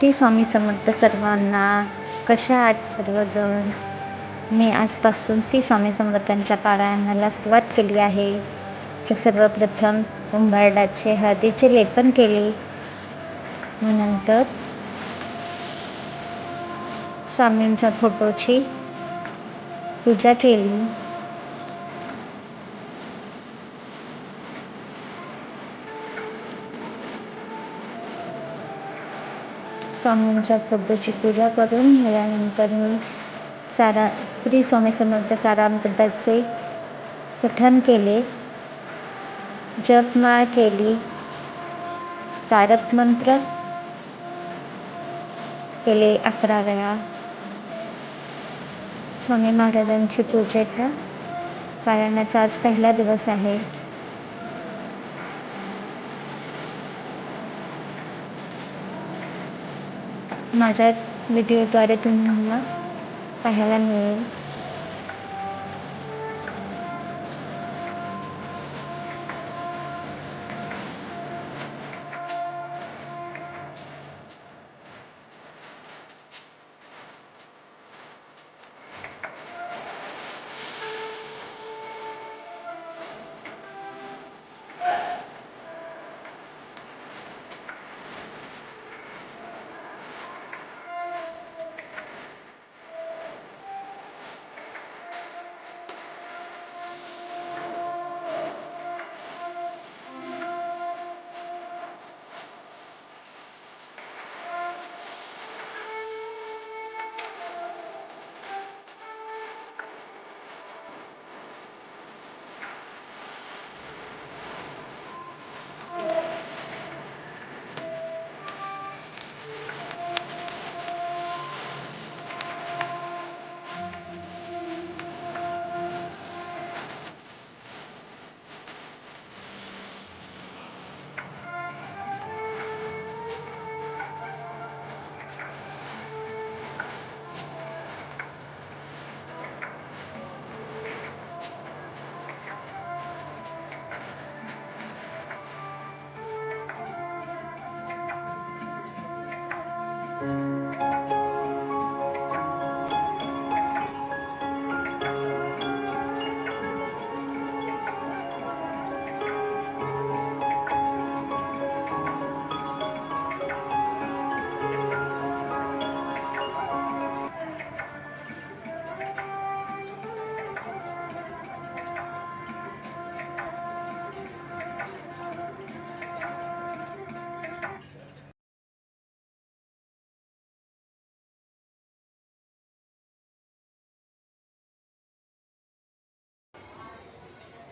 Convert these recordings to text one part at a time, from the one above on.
श्री स्वामी समर्थ सर्वांना. कशा आहात सर्वजण? मी आजपासून श्री स्वामी समर्थांच्या पारायणाला सुरुवात केली आहे. तर सर्वप्रथम उंबरडाचे हळदीचे लेपन केले. व नंतर स्वामींच्या फोटोची पूजा केली. स्वामींच्या फोटोची पूजा करून झाल्यानंतर मी सारा श्री स्वामी समर्थ सारामृताचे पठण केले. जपमाळ केली. तारक मंत्र केले अकरा वेळा. स्वामी महाराजांची पूजेचा पारायणाचा आज पहिला दिवस आहे. माझ्या व्हिडिओद्वारे तुम्हाला पाहायला मिळेल.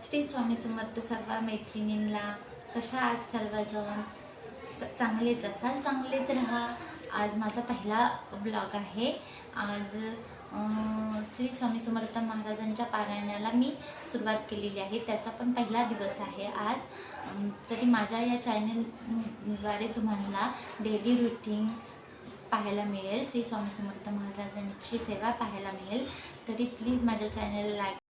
श्री स्वामी समर्थ सर्व मैत्रिणींना. कशा आज सर्वजण? स चांगलेच असाल? चांगलेच राहा. आज माझा पहिला ब्लॉग आहे. आज श्री स्वामी समर्थ महाराजांच्या पारायणाला मी सुरुवात केलेली आहे. त्याचा पण पहिला दिवस आहे आज. तरी माझ्या या चॅनलद्वारे तुम्हाला डेली रुटीन पाहायला मिळेल. श्री स्वामी समर्थ महाराजांची सेवा पाहायला मिळेल. तरी प्लीज माझ्या चॅनलला लाईक